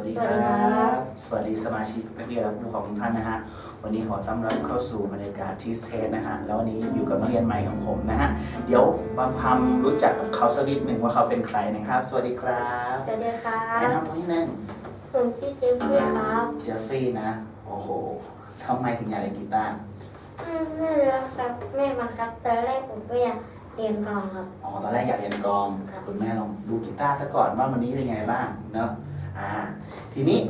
วัสดีคสวัสดีรัครับบสวัสดีสมาชิกนักเรียนและผู้ปกครองทุกท่านนะฮะ วันนี้ขอต้อนรับเข้าสู่บรรยากาศที่สเทสนะฮะ แล้ววันนี้อยู่กับนักเรียนใหม่ของผมนะฮะ เดี๋ยวบางพมรู้จักกับเขาสักนิดหนึ่งว่าเขาเป็นใครนะครับ สวัสดีครับสวัสดีครัแนะบ นำตัวนิดนึงผมชื่อเจฟฟี่ครับเจฟฟี่นะ โอ้โหทำไมถึงอยากเล่นกีตาร์ อืมไม่รู้ครับแม่บังคับตอนแรกผมก็อยากเรียนกลองครับ อ๋อ ตอนแรกอยากเรียนกลอง คุณแม่ลองดูกีตาร์ซะก่อนว่าวันนี้เป็นไงบ้างเนาะ อ่าทีนี้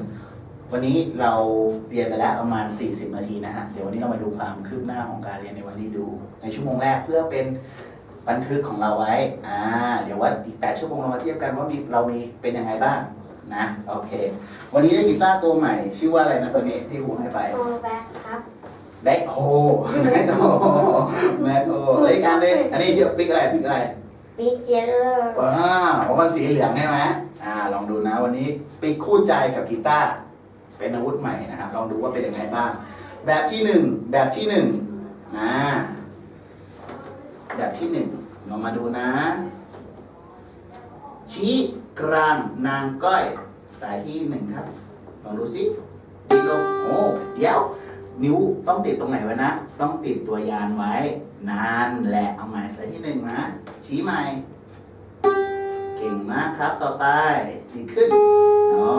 วันนี้เราเรียนไปแล้วประมาณ 40 นาทีนะฮะ เดี๋ยววันนี้เรามาดูความคืบหน้าของการเรียนในวันนี้ดู ในชั่วโมงแรกเพื่อเป็นบันทึกของเราไว้ อ่า เดี๋ยวว่าอีก 8 ชั่วโมงเรามาเทียบกันว่ามีเรามีเป็นยังไงบ้างนะ โอเค วันนี้ได้กีตาร์ตัวใหม่ ชื่อว่าอะไรนะตัวนี้ที่ครูให้ไปโอแบ็คครับแบ็คโฮแบ็คโฮแบ็คโฮแล้วอีกอันนึงอันนี้ชื่อปิกอะไรปิกอะไรบีเจเลอร์ว้าวเพราะมันสีเหลืองใช่ไหม อ่าลองดูนะวันนี้ปิกคู่ใจกับกีตาร์เป็นอาวุธใหม่นะครับลองดูว่าเป็นยังไงบ้าง แบบที่หนึ่งแบบที่หนึ่งนะแบบที่หนึ่งลองมาดูนะ ชี้กลางนางก้อย สายที่หนึ่งครับลองดูสิดีลงโอ้เดี๋ยว นิ้วต้องติดตรงไหนไว้นะ ต้องติดตัวยานไว้ นานแหละเอาใหม่สายที่หนึ่งนะชี้ใหม่ เก่งมากครับต่อไปดีขึ้นอ๋อ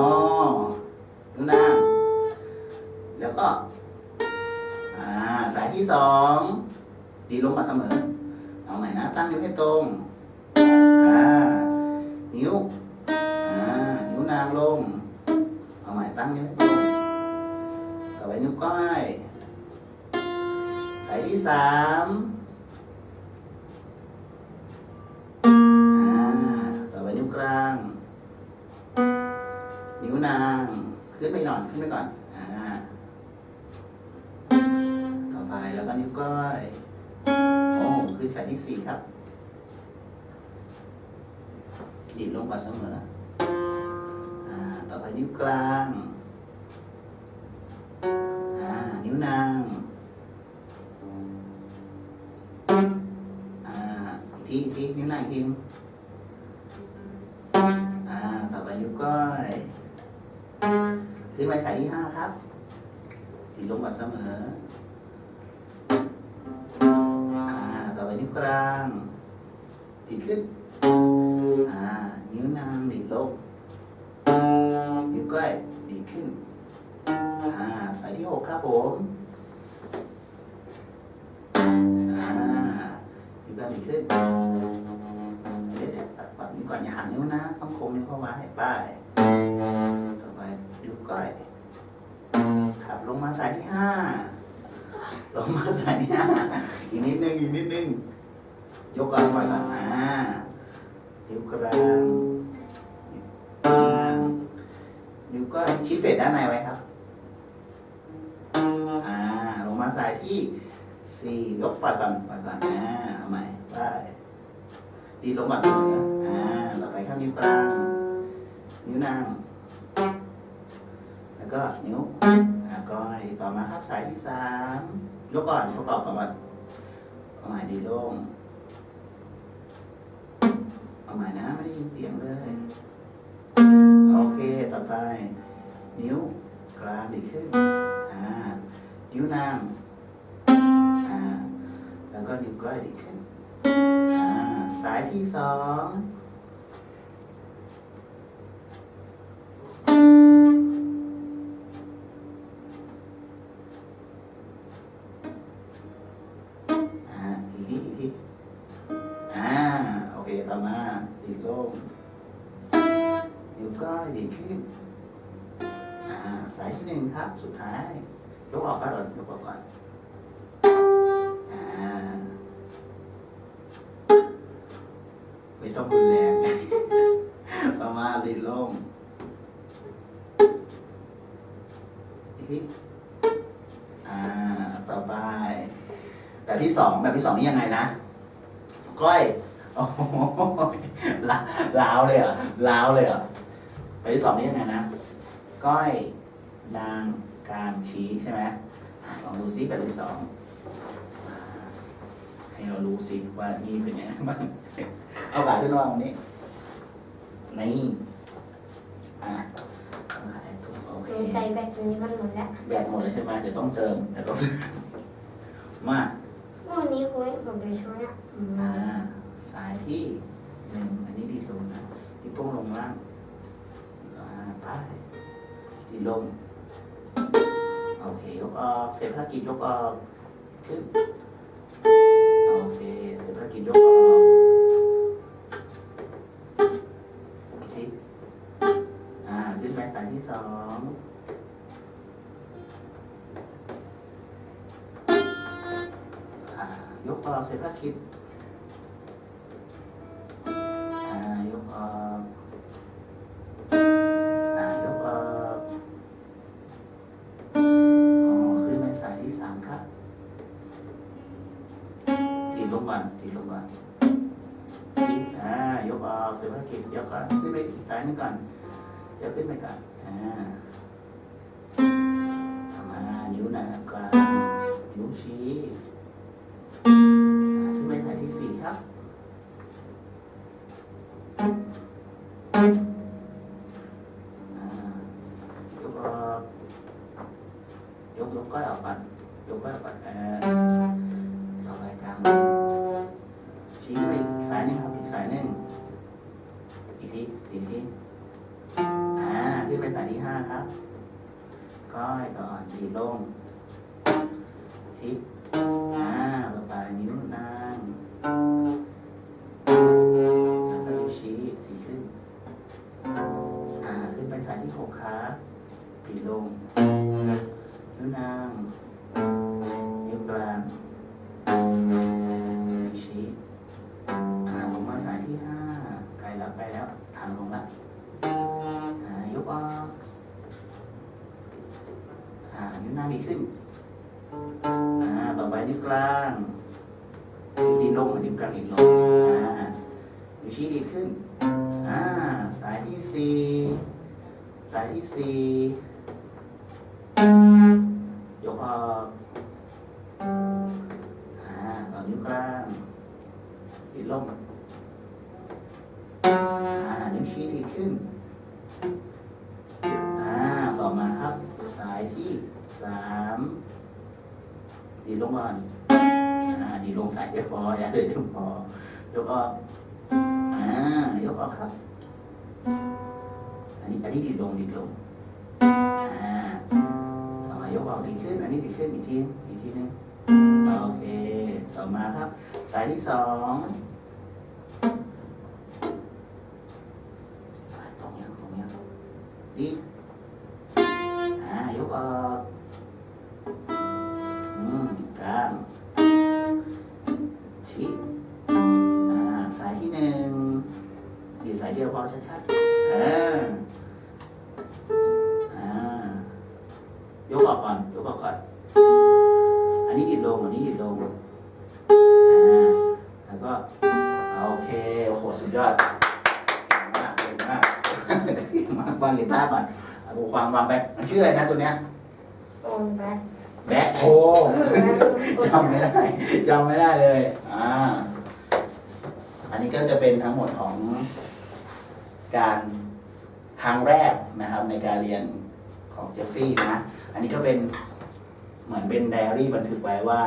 ดูนะแล้วก็อ่าสายที่สองดีลงมาเสมอ เอาใหม่นะตั้งนิ้วให้ตรงอ่านิ้วอ่านิ้วนางลง เอาใหม่ตั้งนิ้วให้ตรงต่อไปนิ้วก้อยสายที่สาม นิ้วนาง ขึ้นไปหน่อยขึ้นไปก่อน อ่า ต่อไปแล้วก็นิ้วก้อยโอ้ขึ้นสายที่สี่ครับ ดีดลงก่อนเสมอ อ่า ต่อไปนิ้วกลาง อ่า นิ้วนาง อ่าอีกทีอีกทีนิ้วนางอีกที ไปสายที่ห้าครับตีลงก่อนเสมอ อ่า ต่อไปนิ้วกลางดีดขึ้น อ่า นิ้วนางดีดลง นิ้วก้อยดีดขึ้น อ่า สายที่หกครับผมอ่านิ้วก้อยดีขึ้นเดี๋ยวตัดฝั่งนี้ก่อนอย่าหันนิ้วนะ ต้องคงนิ้วเข้าไว้ป้ายต่อได้ ก้อยขับลงมาสายที่ห้าลงมาสายที่ห้าอีกนิดนึงอีกนิดนึงยกก่อนปล่อยก่อนอ่านิ้วกลางนิ้วกลางนิ้วก้อยชี้เฟดด้านในไว้ครับอ่าลงมาสายที่สี่ยกปล่อยก่อนปล่อยก่อนอ่าเอาใหม่ไปดีลงก่อนเสมออ่าต่อไปครับนิ้วกลางนิ้วนาง ก็นิ้วอ่าก้อยต่อมาครับสายที่สามยกก่อนประกอบก่อนเอาใหม่ดีโล่งเอาใหม่นะไม่ได้ยินเสียงเลย โอเคต่อไป นิ้วกลางดีขึ้นอ่านิ้วนางอ่าแล้วก็นิ้วก้อยดีขึ้นอ่าสายที่สอง ดีดลงนิ้วก้อยดีขึ้นอ่าสายที่หนึ่งครับสุดท้ายยกออกก่อนยกออกก่อนอ่าไม่ต้องรุนแรงต่อมาณดีดลงอีกทีอ่าต่อไปแบบที่สองแบบที่สองนี่ยังไงนะก้อย ลาลาวเลยเหรอลาวเลยเหรอแบบที่สองนี่ยังไงนะ ก้อยนางกลางชี้ใช่ไหมลองดูซิแบบที่สองให้เรารู้ซิว่านี่เป็นยังไงบ้างเอาขาขึ้นวางตรงนี้นี่อะเอาขางสัยแบตตัวนี้มันหมดแล้วแบตหมดแล้วใช่ไหมเดี๋ยวต้องเติมเดี๋ยวต้องมาวันนี้คุยผมไปช่วยอะ อืมอ่าสายที่หนึ่งอันนี้ดีลงนะพี่โป้งลงล่างอ่าไปดีลง โอเค ยกออก เสร็จภารกิจยกออกขึ้นโอเค เสร็จภารกิจยกออกอีกทีอ่า ขึ้นไปสายที่สองอ่ายกออกเสร็จภารกิจ วันดีดลงก่อนดีดอ่ายกออกเสร็จภารกิจเดี๋ยวก่อนขึ้นไปอีกสายนึงก่อนเดี๋ยวขึ้นไปก่อนอ่า นิ้วนางดีขึ้น อ่า ต่อไปนิ้วกลางนิ้วลงนิ้วกลางนิ้วลงอ่านิ้วชี้ดีขึ้น อ่า สายที่สี่สายที่สี่ยกออกอ่าต่อนิ้วกลางติดลงอ่า นิ้วชี้ดีขึ้น ดีลงก่อนอ่าดีลงสายเดียวพออย่าเดียวพอยกออกอ่ายกออกครับ อันนี้อันนี้ดีลงดีลงอ่าต่อมายกออกดีขึ้น อันนี้ดีขึ้นอีกทีอีกทีนึงโอเค ต่อมาครับ สายที่สองตรงยังตรงยังดี ยกออกก่อนยกออกก่อน อันนี้ดีดลงอันนี้ดีดลงอ่าแล้วก็โอเคโอ้โหสุดยอดเก่งมากเก่งมากเก่งมากวางกีตาร์ก่อนเอาวางวางแบ็คมันชื่ออะไรนะตัวเนี้ยโอนแบตแบ็คโฮจำไม่ได้จำไม่ได้เลยอ่าอันนี้ก็จะเป็นทั้งหมดของการครั้งแรกนะครับในการเรียน ของเจฟฟี่นะ อันนี้ก็เป็นเหมือนเป็นไดอารี่บันทึกไว้ว่า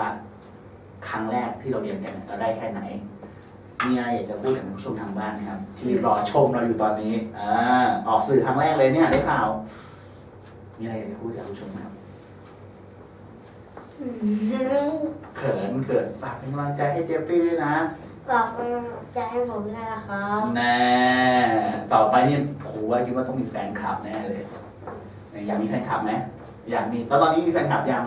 ครั้งแรกที่เราเรียนกันเนี่ยเราได้แค่ไหน มีอะไรอยากจะพูดกับผู้ชมทางบ้านไหมครับ ที่รอชมเราอยู่ตอนนี้อ่าออกสื่อครั้งแรกเลยเนี่ยได้ข่าว มีอะไรอยากจะพูดกับผู้ชมไหมครับอืมเขินเขินฝากเป็นกำลังใจให้เจฟฟี่ด้วยนะฝากเป็นกำลังใจให้ผมด้วยนะครับแน่ต่อไปนี่โหว่าคิดว่าต้องมีแฟนคลับแน่เลย อยากมีแฟนคลับไหมอยากมีตอนตอนนี้มีแฟนคลับยัง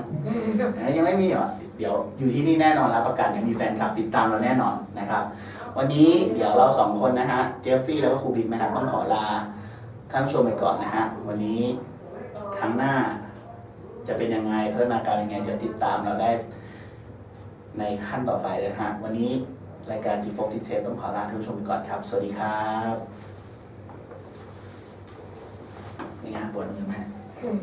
เอ้ยยังไม่มีเหรอเดี๋ยวอยู่ที่นี่แน่นอนรับประกันยังมีแฟนคลับติดตามเราแน่นอนนะครับ วันนี้เดี๋ยวเราสองคนนะฮะเจฟฟี่แล้วก็ครูบิ๊กนะครับต้องขอลาท่านผู้ชมไปก่อนนะฮะวันนี้ครั้งหน้าจะเป็นยังไงพัฒนาการยังไงเดี๋ยวติดตามเราได้ในขั้นต่อไปเลยนะฮะวันนี้รายการ G4 t เทต้องขอลาท่านผู้ชมไปก่อนครับ สวัสดีครับนี่ไงปวดมือไหม อืม